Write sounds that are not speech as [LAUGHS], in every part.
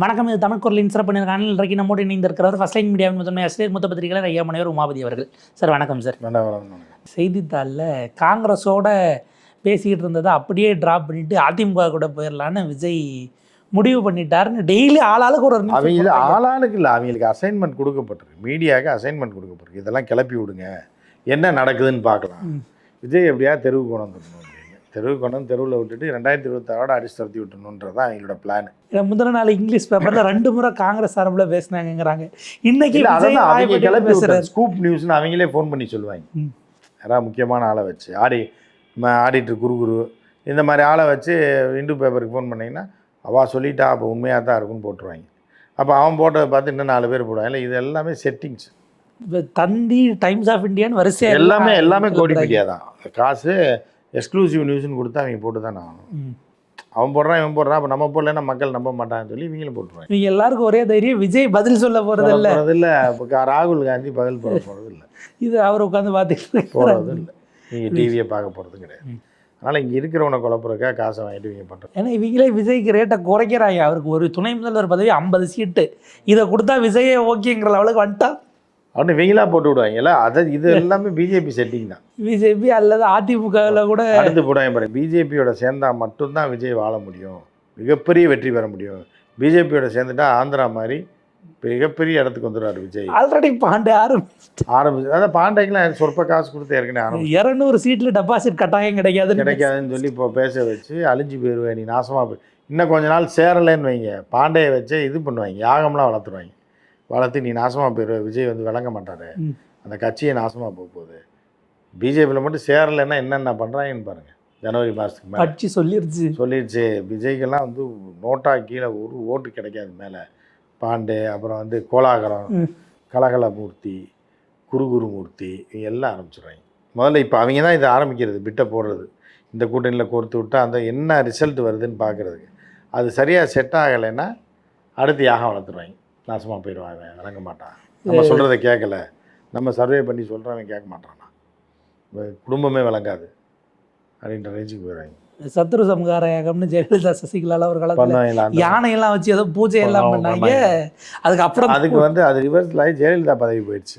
வணக்கம் இது தமிழ் குரலின் சிறப்பு நேர்காணல் இன்றைக்கு நம்மோடு இணைந்திருக்கிறவர் ஃபர்ஸ்ட் லைன் மீடியாவின் முதன்மை ஆசிரியர் மூத்த பத்திரிகையாளர் ஐயா முனைவர் உமாபதி அவர்கள். சார் வணக்கம் சார் செய்தித்தாளில் காங்கிரஸோட பேசிக்கிட்டு இருந்ததை அப்படியே ட்ராப் பண்ணிட்டு அதிமுக கூட போயிடலான்னு விஜய் முடிவு பண்ணிட்டாருன்னு டெய்லி ஆளாளுக்கு ஒரு அவங்க. ஆளாளுக்கு இல்லை அவங்களுக்கு அசைன்மெண்ட் கொடுக்கப்பட்டிருக்கு. மீடியாவுக்கு அசைன்மெண்ட் கொடுக்கப்பட்டிருக்கு. இதெல்லாம் கிளப்பி விடுங்க. என்ன நடக்குதுன்னு பார்க்கலாம். விஜய் எப்படியா தெருவுக்கு கொண்டு வந்துடணும். தெருவுக்கு கொண்டு வந்து தெருவில் விட்டுட்டு ரெண்டாயிரத்தி இருபத்தாறோட அடிச்சு துரத்தி விட்டணுன்றது தான் அவங்களோட பிளான் இதை முந்தின நாள் இங்கிலீஷ் பேப்பர்ல ரெண்டு முறை காங்கிரஸ் சார்பில் பேசினாங்கங்கிறாங்க. இன்னைக்கு இல்லை அவங்க விட்டாரு ஸ்கூப் நியூஸ்னு அவங்களே ஃபோன் பண்ணி சொல்லுவாங்க. யாராவது முக்கியமான ஆளை வச்சு ஆடி ஆடிட்டர் குரு குரு இந்த மாதிரி ஆளை வச்சு இந்து பேப்பருக்கு ஃபோன் பண்ணிங்கன்னா அவள் சொல்லிட்டா அப்போ உண்மையாக தான் இருக்குன்னு போட்டுருவாங்க. அப்போ அவன் போட்டதை பார்த்து இன்னும் நாலு பேர் போடுவாங்க. இல்லை இது எல்லாமே செட்டிங்ஸ் தந்தி டைம்ஸ் ஆஃப் இந்தியான்னு வரிசையா எல்லாமே எல்லாம் கோடிப்பீடியா தான். காசு எக்ஸ்க்ளூசிவ் நியூஸ்னு கொடுத்தா அவங்க போட்டு தான் ஆகணும். அவன் போடுறான் இவன் போடுறான் அப்போ நம்ம போடலன்னா மக்கள் நம்ப மாட்டாங்கன்னு சொல்லி இவங்களும் போட்டுருவாங்க. இவங்க எல்லாருக்கும் ஒரே தைரியம் விஜய் பதில் சொல்ல போறது இல்ல போகிறது இல்லை இப்போ ராகுல் காந்தி பதில் போட போகிறது இல்லை இது அவர் உட்காந்து பார்த்துட்டு போகிறது இல்லை நீங்கள் டிவியை பார்க்க போகிறது கிடையாது. அதனால் இங்கே இருக்கிறவனை குழப்பறக்கா காசை வாங்கிட்டு இவங்க பண்ணுறது ஏன்னா இவங்களே விஜய்க்கு ரேட்டை குறைக்கிறாங்க. அவருக்கு ஒரு துணை முதல்வர் பதவி ஐம்பது சீட்டு இதை கொடுத்தா விஜயே ஓகேங்கிற லெவலுக்கு வந்துட்டா அவனு இவங்களா போட்டு விடுவாங்கல்ல? அதை இது எல்லாமே பிஜேபி செட்டிங் தான். பிஜேபி அல்லது அதிமுகவில் கூட அடுத்து போடுவாங்க பாருங்க பிஜேபியோட சேர்ந்தா மட்டும்தான் விஜய் வாழ முடியும். மிகப்பெரிய வெற்றி பெற முடியும். பிஜேபியோட சேர்ந்துட்டா ஆந்திரா மாதிரி மிகப்பெரிய இடத்துக்கு வந்துடுவார் விஜய். ஆல்ரெடி பாண்டே ஆரம்பிச்சு ஆரம்பிச்சு அதான் பாண்டைக்கெல்லாம் சொற்ப காசு கொடுத்து ஏற்கனவே ஆரம்பிச்சு இரநூறு சீட்ல டெபாசிட் கட்டாயம் கிடைக்காதுன்னு கிடைக்காதுன்னு சொல்லி இப்போ பேச வச்சு அழிஞ்சு போயிடுவேன் நீ நாசமாக போய் இன்னும் கொஞ்ச நாள் சேரலைன்னு வைங்க. பாண்டையை வச்சு இது பண்ணுவாங்க. யாகம்லாம் வளர்த்துருவாங்க. வளர்த்து நீ நாசமாக போயிடுவ விஜய் வந்து விளங்க மாட்டாரு. அந்த கட்சியை நாசமாக போக போகுது. பிஜேபியில் மட்டும் சேரலைன்னா என்னென்ன பண்ணுறாங்கன்னு பாருங்கள் ஜனவரி மாதத்துக்கு மேலே. கட்சி சொல்லிருச்சு. சொல்லிடுச்சு விஜய்க்கெல்லாம் வந்து நோட்டா கீழே ஒரு ஓட்டு கிடைக்காது மேலே. பாண்டே அப்புறம் வந்து கோலாகலம் ம். கலகலமூர்த்தி குருகுருமூர்த்தி இவங்க எல்லாம் ஆரம்பிச்சிடுவாங்க முதல்ல இப்போ அவங்க தான் இதை ஆரம்பிக்கிறது பிட்டை போடுறது. இந்த கூட்டணியில் கோர்த்து விட்டா அந்த என்ன ரிசல்ட் வருதுன்னு பார்க்குறதுக்கு அது சரியாக செட் ஆகலைன்னா அடுத்து யாகம் வளர்த்துருவாங்க நாசமாக போயிடுவாங்க விளங்க மாட்டான். நம்ம சொல்கிறத கேட்கல நம்ம சர்வே பண்ணி சொல்கிறவன் கேட்க மாட்டானா? குடும்பமே விளங்காது. அப்படின்ற ரேஞ்சுக்கு போயிடுவாங்க. சத்ரு சம்ஹார யாகம்னு ஜெயலலிதா சசிகலா ஒரு காலத்துல யானையெல்லாம் வச்சு ஏதோ பூஜை எல்லாம் பண்ணாங்க. அதுக்கப்புறம் அதுக்கு வந்து அது ரிவர்ஸில் ஆகி ஜெயலலிதா பதவி போயிடுச்சு.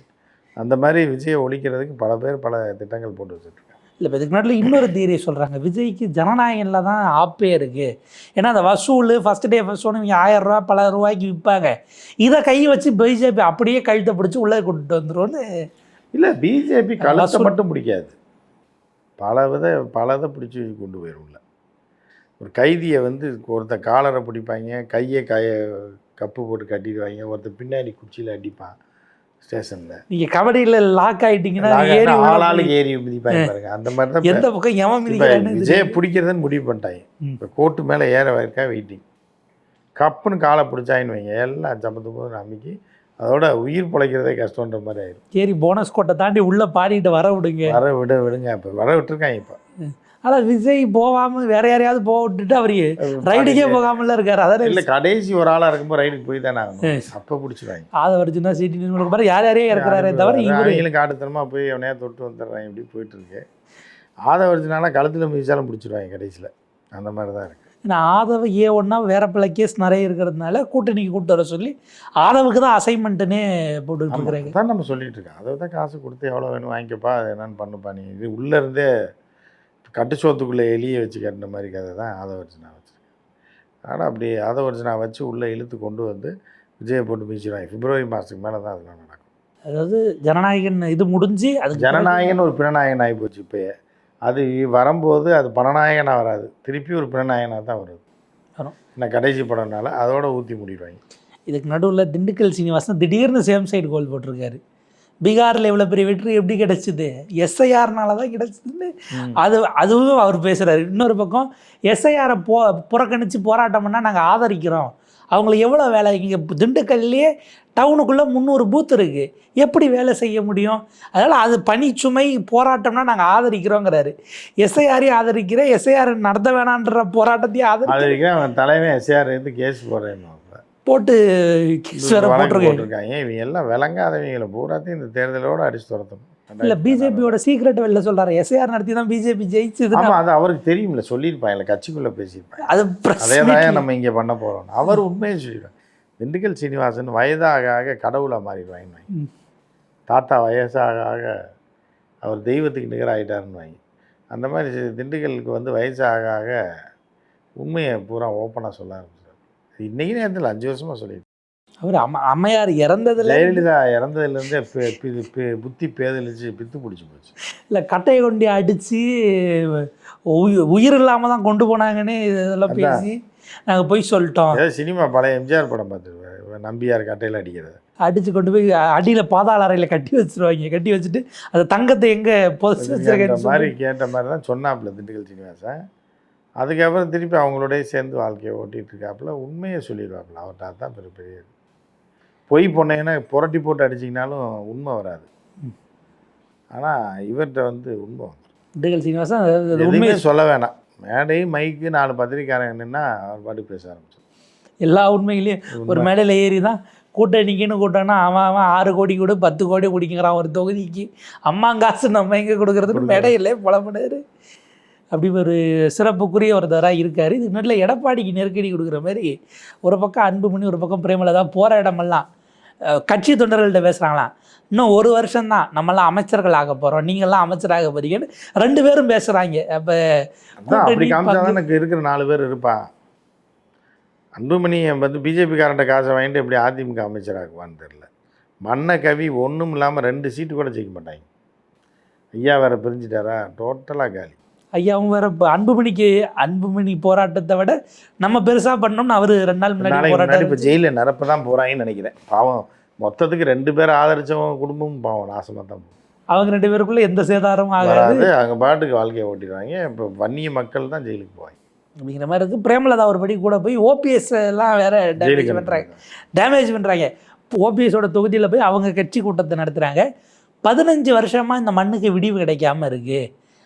அந்த மாதிரி விஜயை ஒழிக்கிறதுக்கு பல பேர் பல திட்டங்கள் போட்டு வச்சுருக்காங்க. இல்லை இப்போ இதுக்கு முன்னாடி இன்னொரு தியரி சொல்கிறாங்க விஜய்க்கு ஜனநாயகனில் தான் ஆப்பே இருக்குது ஏன்னா அந்த வசூல் ஃபஸ்ட் டே ஃபஸ்ட் ஒன்று இவங்க ஆயிரம் ரூபா பல ரூபாய்க்கு விற்பாங்க இதை கை வச்சு பிஜேபி அப்படியே கழுத்தை பிடிச்சி உள்ளே கூட்டிட்டு வந்துரும்னு இல்லை பிஜேபி கழுத்தை வசூல். மட்டும் பிடிக்காது. பல வித பல இதை பிடிச்சி கொண்டு போயிடும்ல ஒரு கைதியை வந்து ஒருத்தன் காலரை பிடிப்பாங்க கையை கைய கப்பு போட்டு கட்டிடுவாங்க ஒருத்தன் பின்னாடி குச்சியில் அடிப்பான். ஸ்டேஷனில். நீங்கள் கபடியில் லாக் ஆகிட்டீங்கன்னா ஏறி ஆளாளுக்கு ஏறி மிதிப்பாங்க பாருங்க. அந்த மாதிரி தான் எந்த பக்கம் எவன் மிதிக்கிறான்னு விஜயை பிடிக்கிறதுன்னு முடிவு பண்ணிட்டாங்க. இப்போ கோர்ட்டு மேலே ஏற வரைக்கா வெயிட்டிங் கப்புன்னு காலை பிடிச்சாயின்னு வைங்க எல்லாம் சமத்து போது அமுக்கி அதோட உயிர் பிழைக்கிறதே கஷ்டன்ற மாதிரி ஆயிடும் ஏறி போனஸ் கோட்டை தாண்டி உள்ளே பாடிட்டு வர விடுங்க. வர விட விடுங்க. இப்போ வர விட்டுருக்காங்க இப்போ. ஆனால் விஜய் போகாமல் வேற யாரையாவது போக விட்டுட்டு அவர் ரைடுக்கே போகாமல இருக்காரு. அதானே? இல்லை கடைசி ஒரு ஆளாக இருக்கும்போது ரைடுக்கு போய் தானே ஆகணும். அப்போ பிடிச்சிருவாங்க ஆதவர்ஜுனா சிட்டி நியூஸ் பாரு யார் யாரையும் இருக்கிறாரே தவிர இவர். அவங்களும் காட்டுத்தனமாக போய் அவனையா தொட்டு வந்துடுறாங்க இப்படி போயிட்டு இருக்கு. ஆதவர்ஜினால கழுத்தில் மிதிச்சாலும் பிடிச்சிருவாங்க கடைசியில். அந்த மாதிரி தான் இருக்குது ஏன்னா ஆதவ ஏ ஒன்றா வேற பல கேஸ் நிறைய இருக்கிறதுனால கூட்டணிக்கு கூப்பிட்டு வர சொல்லி ஆதவுக்கு தான் அசைன்மெண்ட்டுன்னே போட்டுக்கிட்டு இருக்கிறாங்க தான் நம்ம சொல்லிட்டு இருக்கோம். அதை தான் காசு கொடுத்து எவ்வளோ வேணும் வாங்கிக்கப்பா அது என்னன்னு பண்ணுப்பா நீ. இது உள்ளே இருந்தே கட்டுச்சோத்துக்குள்ளே எலியை வச்சு கட்டின மாதிரி கதை தான் ஆதவர்ஜினா வச்சுருக்கேன் ஆனால் அப்படி ஆதவர்ஜினா வச்சு உள்ளே இழுத்து கொண்டு வந்து விஜயை போட்டு மிதிச்சிடுவாங்க பிப்ரவரி மாதத்துக்கு மேலே தான் அதெல்லாம் நடக்கும். அதாவது ஜனநாயகன் இது முடிஞ்சு அதுக்கு ஜனநாயகன் ஒரு பிணநாயகன் ஆகி போச்சு இப்போ அது வரும்போது அது பணநாயகனாக வராது. திருப்பி ஒரு பிணநாயகனாக தான் வருது வரும். என்ன கடைசி படம்னால அதோட ஊற்றி முடிடுவாங்க. இதுக்கு நடுவில் திண்டுக்கல் சீனிவாசன் திடீர்னு சேம் சைடு கோல் போட்டிருக்காரு. பீகாரில் இவ்வளோ பெரிய வெற்றி எப்படி கிடச்சிது? எஸ்ஐஆர்னால தான் கிடைச்சிதுன்னு அது அதுவும் அவர் பேசுகிறாரு இன்னொரு பக்கம் எஸ்ஐஆரை போ புறக்கணித்து போராட்டம் பண்ணால் நாங்கள் ஆதரிக்கிறோம். அவங்கள எவ்வளோ வேலை இங்கே திண்டுக்கல்லையே டவுனுக்குள்ளே முந்நூறு பூத் இருக்குது எப்படி வேலை செய்ய முடியும்? அதனால் அது பணிச்சுமை போராட்டம்னா நாங்கள் ஆதரிக்கிறோங்கிறாரு. எஸ்ஐஆரையும் ஆதரிக்கிறேன் எஸ்ஐஆர் நடத்த வேணான்ற போராட்டத்தையும் ஆதரிக்கிறேன் தலைமை வரைக்கும் அவன் தலைவன் கேஸ் போடுறேன் போட்டு கேஸ் வேற போட்டிருக்காங்க. இவங்க எல்லாம் விளங்காதவங்களை பூராத்தையும் இந்த தேர்தலோட அடிச்சு துரத்தணும். இல்லை பிஜேபியோட சீக்ரெட் வெளில சொல்கிறாரு எஸ்ஐஆர் நடத்தி தான் பிஜேபி ஜெயிச்சதுன்னு. ஆமா அது அவருக்கு தெரியும்ல சொல்லியிருப்பாங்க கட்சிக்குள்ள பேசியிருப்பாங்க அது அதே தான் நம்ம இங்க பண்ண போறோம். அவர் உண்மையை சொல்லிடுவார். திண்டுக்கல் சீனிவாசன் வயதாக ஆக கடவுளாக மாறிடுவாங்க. தாத்தா வயசாக ஆக அவர் தெய்வத்துக்கு நிகராகிட்டாருன்னு வாங்கி. அந்த மாதிரி திண்டுக்கலுக்கு வந்து வயசாக ஆக உண்மையை பூரா ஓப்பனாக சொல்ல ஆரம்பிச்சார் இன்றைக்கி நேரத்தில் அஞ்சு வருஷமாக சொல்லிட்டு அவர் அம்ம அம்மையார் இறந்ததுல ஜெயலலிதா இறந்ததுலேருந்தே புத்தி பேதலிச்சு பித்து பிடிச்சி போச்சு. இல்லை கட்டையை கொண்டு அடித்து உயிர் இல்லாமல் தான் கொண்டு போனாங்கன்னு இதெல்லாம். பேசி நாங்கள் போய் சொல்லிட்டோம். ஏதோ சினிமா பழைய எம்ஜிஆர் படம் பார்த்துருவேன் நம்பியார் கட்டையில் அடிக்கிறது. அடித்து கொண்டு போய் அடியில் பாதாள அறையில் கட்டி வச்சிருவாங்க. கட்டி வச்சுட்டு அந்த தங்கத்தை எங்கே புதைச்சி அந்த வச்சிருக்கேன்னு மாதிரி கேட்ட மாதிரி தான் சொன்னாப்புல திண்டுக்கல் சீனிவாசன். அதுக்கப்புறம் திருப்பி அவங்களோடய சேர்ந்து வாழ்க்கையை ஓட்டிகிட்டு இருக்காப்புல உண்மையை சொல்லிடுவாப்புல. அவர்கிட்ட தான் பெரிய பெரிய. பொய் பொண்ணைங்கன்னா புரட்டி போட்டு அடிச்சிங்கனாலும் உண்மை வராது. ஆனால் இவர்கிட்ட வந்து உண்மை வந்துடும் சீனிவாசன் அது- அது உண்மை. எதுவுமே சொல்ல வேணாம். மேடை மைக்கு நாலு பத்திரிக்காரங்க நின்னா அவர் பாட்டுக்கு பேச ஆரம்பிச்சு எல்லா உண்மைகளையும் ஒரு மேடையில் ஏறி தான் கூட்டணிக்குன்னு கூட்டம்னா அவன் அவன் ஆறு கோடி கொடு பத்து கோடி குடிக்கிறான் ஒரு தொகுதிக்கு. அம்மா காசு நம்ம எங்கே கொடுக்குறதுன்னு மேடையிலே புலப்படாரு அப்படி ஒரு சிறப்புக்குரிய ஒருத்தராக இருக்கார். இது நேரத்தில் எடப்பாடிக்கு நெருக்கடி கொடுக்குற மாதிரி ஒரு பக்கம் அன்புமணி ஒரு பக்கம் பிரேமலதா போகிற இடமெல்லாம் கட்சி தொண்டர்கள்ட்ட பேசுகிறாங்களாம் இன்னும் ஒரு வருஷம்தான் நம்மளாம் அமைச்சர்கள் ஆக போகிறோம் நீங்கள்லாம் அமைச்சராக போறீங்கன்னு ரெண்டு பேரும் பேசுகிறாங்க அப்போ எனக்கு இருக்கிற நாலு பேர் இருப்பா. அன்புமணி வந்து பிஜேபிக்காரன்ட்ட காசை வாங்கிட்டு எப்படி அதிமுக அமைச்சராகுவான்னு தெரில மன்ன கவி ஒன்றும் இல்லாமல் ரெண்டு சீட்டு கூட ஜெயிக்க மாட்டாங்க. ஐயா வேற பிரிஞ்சுட்டாரா? டோட்டலாக காலி. ஐயாவும் வேற இப்போ அன்புமணிக்கு அன்புமணி போராட்டத்தை விட நம்ம பெருசாக பண்ணோம்னு அவர் ரெண்டு நாள் முன்னாடி முன்னாடி இப்போ போராட்டம் ஜெயிலில் நிரப்ப தான் போகிறாங்கன்னு நினைக்கிறேன். பாவம். மொத்தத்துக்கு ரெண்டு பேர் ஆதரிச்சவங்க குடும்பமும் பாவம். நாசமாக தான் போகும் அவங்க ரெண்டு பேருக்குள்ள எந்த சேதாரமும் ஆகாது. அங்கே பாட்டுக்கு வாழ்க்கையை ஓட்டிடுவாங்க. இப்போ வன்னிய மக்கள் தான் ஜெயிலுக்கு போவாங்க. அப்படிங்கிற மாதிரி இருக்கு. பிரேமலதா ஒரு படி கூட போய் ஓபிஎஸ் எல்லாம் வேற டேமேஜ் பண்ணுறாங்க டேமேஜ் பண்ணுறாங்க ஓபிஎஸோட தொகுதியில் போய் அவங்க கட்சி கூட்டத்தை நடத்துகிறாங்க பதினஞ்சு வருஷமாக இந்த மண்ணுக்கு விடிவு கிடைக்காம இருக்குது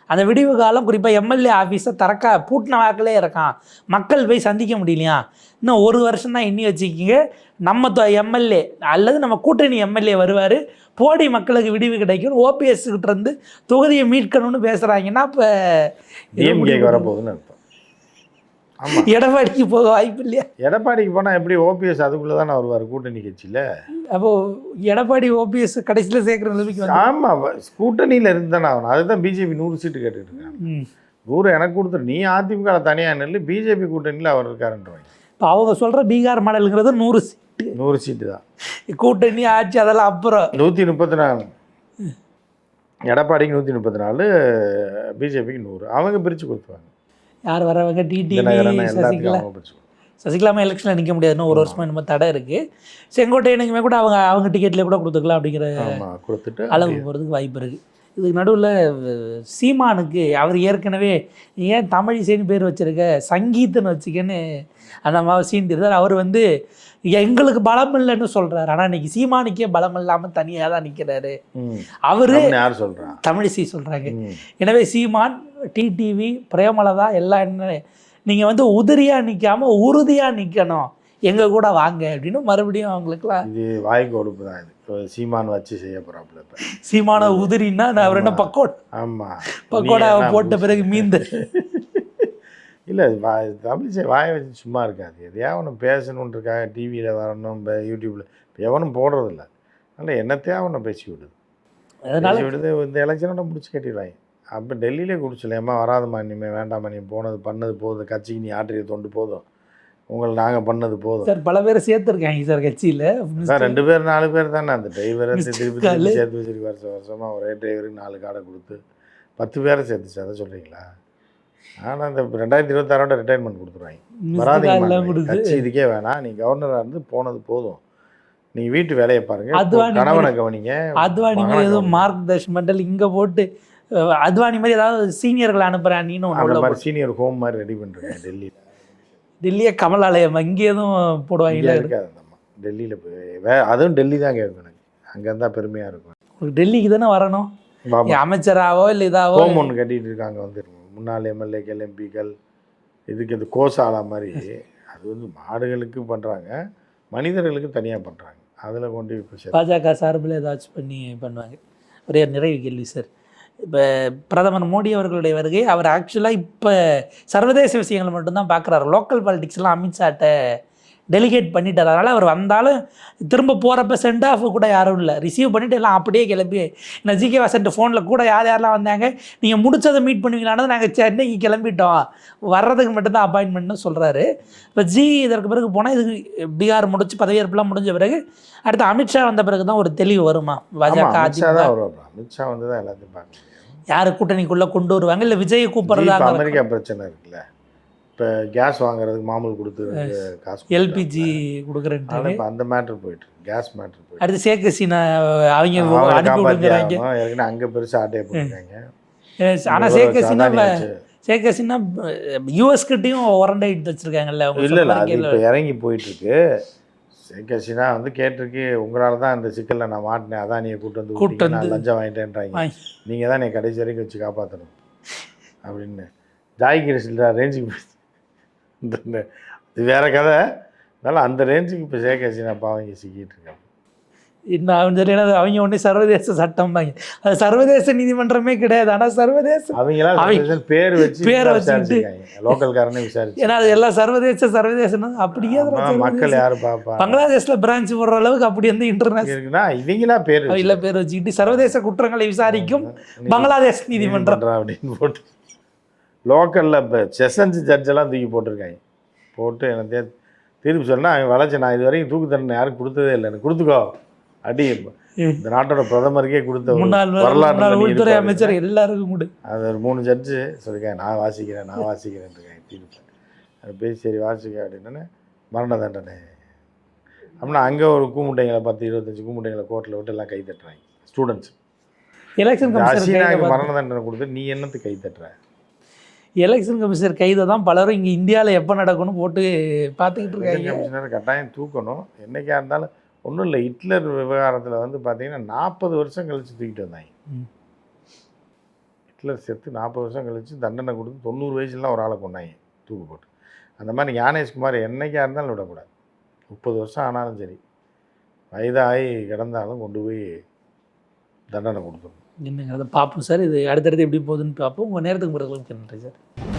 அந்த விடிவு காலம் குறிப்பாக எம்எல்ஏ ஆஃபீஸை திறக்க பூட்டின வாக்கிலே இருக்கான். மக்கள் போய் சந்திக்க முடியலையா? இன்னும் ஒரு வருஷம் தான் எண்ணி வச்சுக்கிங்க நம்ம எம்எல்ஏ அல்லது நம்ம கூட்டணி எம்எல்ஏ வருவார். போடி மக்களுக்கு விடிவு கிடைக்கும் ஓபிஎஸ்கிட்ட இருந்து தொகுதியை மீட்கணும்னு பேசுகிறாங்கன்னா இப்போ வரப்போகுதுன்னு எடப்பாடிக்கு போக வாய்ப்பு இல்லையா? எடப்பாடிக்கு போனால் எப்படி ஓபிஎஸ் அதுக்குள்ளே தானே வருவார் கூட்டணி கட்சியில்? அப்போ எடப்பாடி ஓபிஎஸ் கடைசியில் சேர்க்குற நிலைமைக்கு ஆமாம் கூட்டணியில் இருந்து தானே ஆகணும். அதுதான் பிஜேபி நூறு சீட்டு கேட்டுட்டு இருக்காங்க. நூறு எனக்கு கொடுத்துரு. நீ அதிமுக தனியாக நெல்லு பிஜேபி கூட்டணியில் அவர் இருக்காருன்றவாங்க இப்போ அவங்க சொல்கிற பீகார் மாடலுங்கிறது நூறு சீட்டு. நூறு சீட்டு தான். கூட்டணி ஆட்சி அதெல்லாம் அப்புறம். நூற்றி முப்பத்தி நாலு எடப்பாடிக்கு நூற்றி முப்பத்தி நாலு பிஜேபிக்கு நூறு. அவங்க பிரித்து கொடுத்துருவாங்க. யார் வரவங்க டிடிவி சசிகலா. சசிகலாமா எலெக்ஷனில் நிற்க முடியாது இன்னும் ஒரு வருஷமா என்னமோ தடை இருக்குது செங்கோட்டையனுக்குமே கூட அவங்க அவங்க டிக்கெட்லேயே கூட கொடுத்துக்கலாம் அப்படிங்கிற கொடுத்துட்டு அளவு போகிறதுக்கு வாய்ப்பு இருக்குது இதுக்கு நடுவில் சீமானுக்கு அவர் ஏற்கனவே ஏன் தமிழிசைன்னு பேர் வச்சிருக்க சங்கீத்துன்னு வச்சுக்கன்னு அந்த மாதிரி சீண்டிருந்தார். அவர் வந்து எங்களுக்கு பலம் இல்லைன்னு சொல்கிறார் ஆனால் இன்னைக்கு சீமானுக்கே பலம் இல்லாமல் தனியாக தான் நிற்கிறாரு அவர் யார் சொல்கிறா தமிழிசை சொல்கிறாங்க எனவே சீமான் டிடிவி பிரேமலதா எல்லாம் என்ன நீங்கள் வந்து உதிரியாக நிற்காம உறுதியாக நிற்கணும் எங்கள் கூட வாங்க அப்படின்னு மறுபடியும் அவங்களுக்குலாம் இது வாய் கொழுப்பு தான் இது. சீமான் வச்சு செய்ய போகிறாப்புல இப்போ. சீமான உதிரின்னா நான் அவர் என்ன பக்கோடா ஆமாம் பக்கோடா போட்ட பிறகு மீந்து. [LAUGHS] இல்லை வா தமிழிசை வாயை வச்சு சும்மா இருக்காது. எதையா ஒன்று பேசணுன்றக்காக டிவியில் வரணும் இப்போ யூடியூப்பில் இப்போ எவனும் போடுறதில்ல. அதனால் என்னத்தையா ஒன்று பேசி விடுது. அதனால விடுது இந்த எலெக்ஷனோட முடிச்சு கட்டிடுவாங்க அப்போ டெல்லியிலே குடிச்சலையம்மா வராதம்மா இனிமேல் வேண்டாம்மா நீ போனது பண்ணது போதும். கட்சிக்கு நீ ஆற்றிய தொண்டு போதும். உங்களை நாங்கள் பண்ணது போதும். சார் பல பேரை சேர்த்துருக்காங்க சார் கட்சியில். சார் ரெண்டு பேர் நாலு பேர் தானே அந்த டிரைவரை. திருப்பி. திருப்பி சேர்த்து வச்சிருக்கு வருஷம் வருஷமாக ஒரே டிரைவருக்கு நாலு காடை கொடுத்து பத்து பேரை சேர்த்துச்சு. அதை சொல்கிறீங்களா ஆனால் இந்த ரெண்டாயிரத்தி இருபத்தாறோட ரிட்டைர்மெண்ட் கொடுத்துருவாங்க வராதீங்க கட்சி இதுக்கே வேணாம். நீ கவர்னராக இருந்து போனது போதும். நீ வீட்டு வேலையை பாருங்க. அத்வானி கணவனை கவனிங்க. அத்வானி மாதிரி ஏதோ கவனிங்க. மார்க் தர்ஷ் இங்கே போட்டு அத்வானி மாதிரி ஏதாவது சீனியர்களை அனுப்புகிறேன் நீனு ஒன்று அந்த மாதிரி சீனியர் ஹோம் மாதிரி ரெடி பண்ணிருக்கேன் டெல்லியில். டெல்லியே கமலாலயம் இங்கே எதுவும் போடுவாங்க? இருக்காது டெல்லியில் போய் அதுவும் டெல்லி தான் கேட்கும் எனக்கு. அங்கே இருந்தால் பெருமையாக இருக்கும். டெல்லிக்கு தானே வரணும்? அமைச்சராவோ இல்லை இதாவோ? ஹோம் ஒன்று கட்டிட்டு இருக்காங்க வந்து முன்னாள் எம்எல்ஏக்கள் எம்பிக்கள் இதுக்கு இது கோசாலா மாதிரி. அது வந்து மாடுகளுக்கு பண்ணுறாங்க மனிதர்களுக்கு தனியாக பண்ணுறாங்க அதில் கொண்டு இப்போ பாஜக சார்பில் ஏதாச்சும் பண்ணி பண்ணுவாங்க. ஒரு நிறைவு கேள்வி சார். இப்போ பிரதமர் மோடி அவர்களுடைய வருகை அவர் ஆக்சுவலாக இப்போ சர்வதேச விஷயங்கள் மட்டும்தான் பார்க்குறாரு. லோக்கல் பாலிடிக்ஸ்லாம் அமித்ஷாட்ட டெலிகேட் பண்ணிட்டார். அதனால் அவர் வந்தாலும் திரும்ப போகிறப்ப சென்ட் ஆஃப் கூட யாரும் இல்லை. ரிசீவ் பண்ணிட்டு எல்லாம் அப்படியே கிளம்பி. நான் ஜிகே வாசன்ட்டு ஃபோனில் கூட யார் யாரெல்லாம் வந்தாங்க? நீங்கள் முடிச்சதை மீட் பண்ணுவீங்களானது நாங்கள் சென்னைக்கு கிளம்பிட்டோம். வர்றதுக்கு மட்டும்தான் அப்பாயின்மெண்ட்னு சொல்கிறாரு இப்போ ஜி இதற்கு பிறகு போனால் இது பீகார் முடிச்சு பதவியேற்புலாம் முடிஞ்ச பிறகு அடுத்து அமித்ஷா வந்த பிறகு தான் ஒரு தெளிவு வருமா? பாஜக அமித்ஷா வந்து தான் எல்லாத்தையும் யார் கூட்டணிக்குள்ளே கொண்டு வருவாங்க? இல்லை விஜயை கூப்பிட்றதா அமெரிக்கா பிரச்சனை இருக்குல்ல. இப்போ கேஸ் வாங்குறதுக்கு மாமூல் கொடுத்து காசு எல்பிஜி அதனால கொடுக்குறேன்ட்டு. இப்போ அந்த மேட்ரு போயிட்டு கேஸ் மேட்ரு போயிட்டு அடுத்து ஷேக் ஹசீனா அவங்க. ஏற்கனவே அங்கே பெருசாக ஆட்டையை போட்டிருக்காங்க. ஆனால் ஷேக் ஹசீனா அதானி. ஷேக் ஹசீனா யூஎஸ் கிட்டையும் உரண்டை எடுத்து வச்சிருக்காங்கல்ல இல்லை இல்லை அது. இப்போ இறங்கி போயிட்டு இருக்கு. ஷேக் ஹசீனா வந்து கேட்டிருக்கு உங்களால தான் இந்த சிக்கலில் நான் மாட்டினேன். அதானியை கூட்டு வந்து கூட்டு நான். லஞ்சம் வாங்கிட்டேன்றாங்க. வாங்கி. நீங்கள் தான் என்னை கடைசி வரைக்கும் வச்சு காப்பாற்றணும் அப்படின்னு. ஜாய்கிரி சில்ரா ரேஞ்சுக்கு இந்த இது வேற கதை. அதனால அந்த ரேஞ்சுக்கு இப்போ ஷேக் ஹசீனா பாவங்க சிக்கிட்டு இருக்காங்க. என்ன அவன் என்னது? அவங்க ஒன்றே சர்வதேச சட்டம் பாங்க அது சர்வதேச நீதிமன்றமே கிடையாது. ஆனால் சர்வதேச அவங்களாம் பேர் வச்சு பேரை. விசாரிச்சிருக்காங்க லோக்கல்காரனே விசாரிச்சு. ஏன்னா அது எல்லாம் சர்வதேச சர்வதேசம் அப்படியே மக்கள் சர்வதேச. யாரு பாப்பா? பங்களாதேஷ்ல பிரான்ச் போடுற அளவுக்கு அப்படி வந்து இன்டர்நேஷனல் இருக்குன்னா இவங்களா பேர் இல்ல பேர் வச்சுக்கிட்டு சர்வதேச குற்றங்களை விசாரிக்கும் பங்களாதேஷ் நீதிமன்றம் நீதிமன்றம். அப்படின்னு போட்டு லோக்கலில் இப்போ செஷன்ஸ் ஜட்ஜெல்லாம் தூக்கி போட்டிருக்காங்க. போட்டு எனக்கு தீர்ப்பு சொன்னா அவன் வளைச்சு நான் இது வரைக்கும் தூக்கு தண்டனை யாரும் கொடுத்ததே இல்லை. எனக்கு கொடுத்துக்கோ. அடி இந்த நாட்டோட பிரதமருக்கே கொடுத்த நீ உள்துறை. அமைச்சர் எல்லாருக்கும் கூட. அது ஒரு மூணு ஜட்ஜு சொல்லியிருக்காங்க நான் வாசிக்கிறேன் நான் வாசிக்கிறேன் இருக்காங்க தீர்ப்பு அது பேசி சரி வாசிக்க அப்படின்னே மரண தண்டனை. அப்படின்னா அங்கே ஒரு கூமுட்டைங்களை பத்து இருபத்தஞ்சு கூமுட்டைங்களை கோர்ட்டில் விட்டு எல்லாம் கை தட்டுறாங்க ஸ்டூடெண்ட்ஸ் எலெக்ஷன் மரண தண்டனை கொடுத்து நீ என்னத்துக்கு கை தட்டுற? எலெக்ஷன் கமிஷனர் கைதை தான் பலரும் இங்க இந்தியால எப்ப நடக்கும்னு போட்டு பார்த்துக்கிட்டு இருக்காங்க. கமிஷனர் கட்டாயம் தூக்கணும். என்னைக்கா இருந்தாலும் ஒன்றும் இல்லை. ஹிட்லர் விவகாரத்தில் வந்து பார்த்தீங்கன்னா நாற்பது வருஷம் கழிச்சு தூக்கிட்டு வந்தாங்க. ஹிட்லர் செத்து நாற்பது வருஷம் கழிச்சு தண்டனை கொடுத்து தொண்ணூறு வயசுலாம் ஒரு ஆளை கொண்டாங்க தூக்கு போட்டு. அந்த மாதிரி ஞானேஷ்குமார் என்னைக்கா இருந்தாலும் விடக்கூடாது. முப்பது வருஷம் ஆனாலும் சரி. வயதாகி கிடந்தாலும் கொண்டு போய் தண்டனை கொடுத்துடணும். என்னங்கிறத பார்ப்போம் சார். இது அடுத்தடுத்து எப்படி போகுதுன்னு பார்ப்போம். உங்கள் நேரத்துக்கு பிறகு நன்றி சார்.